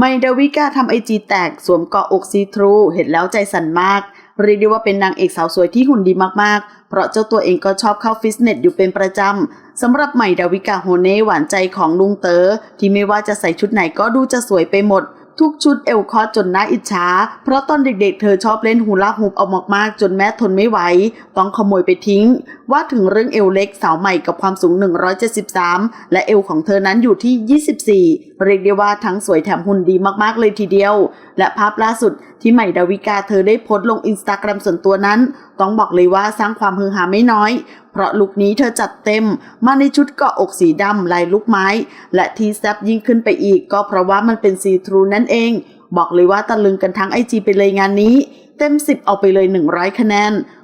ไมดาวิกาทำไอจีแตกสวมเกาะอกซีทรู เห็นแล้วใจสั่นมาก เรียกได้ว่าเป็นนางเอกสาวสวยที่หุ่นดีมากๆ เพราะเจ้าตัวเองก็ชอบเข้าฟิตเนสอยู่เป็นประจำสำหรับใหม่ดาวิกาโฮเน่หวานใจของลุงเต๋อที่ไม่ว่าจะใส่ชุดไหนก็ดูจะสวยไปหมด ทุกชุดเอวคอสจนน่าอิจฉา เพราะตอนเด็กๆ เธอชอบเล่นฮูลาฮูปเอามากๆ จนแม่ทนไม่ไหว ต้องขโมยไปทิ้ง ว่าถึงเรื่องเอวเล็กสาวใหม่กับความสูง 173 และเอวของเธอนั้นอยู่ที่ 24 เรียกได้ว่าทั้งสวยแถมหุ่นดีมากๆเลยทีเดียว และภาพล่าสุดที่ใหม่ดาวิกาเธอได้โพสต์ลงอินสตาแกรมส่วนตัวนั้น ต้องบอกเลยว่าสร้างความฮือฮาไม่น้อย เพราะลุคนี้เธอจัดเต็ม มาในชุดเกาะอกสีดำลายลูกไม้ และที่แซบยิ่งขึ้นไปอีก ก็เพราะว่ามันเป็นซีทรูนั่นเอง บอกเลยว่าตะลึงกันทั้งไอจีไปเลยงานนี้ เต็ม 10 เอาไปเลย 100 คะแนน